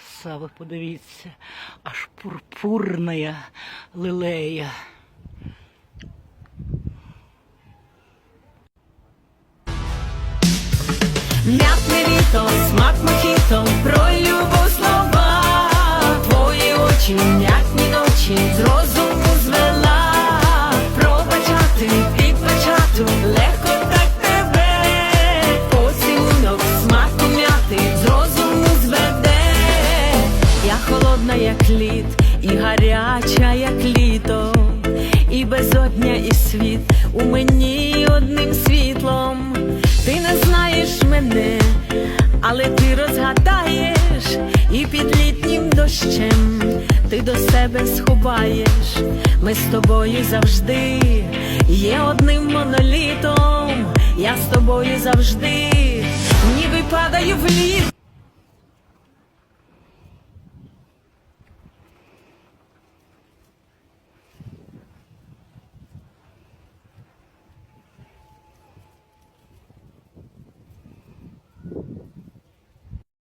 краса, ви подивіться, аж пурпурна лилея. М'ятне віто, смак мохіто, про любов слова, твої очі, м'ятні ночі, з холодна, як лід, і гаряча, як літо, і безодня, і світ у мені одним світлом. Ти не знаєш мене, але ти розгадаєш, і під літнім дощем ти до себе сховаєш. Ми з тобою завжди є одним монолітом. Я з тобою завжди, ніби падаю в літ.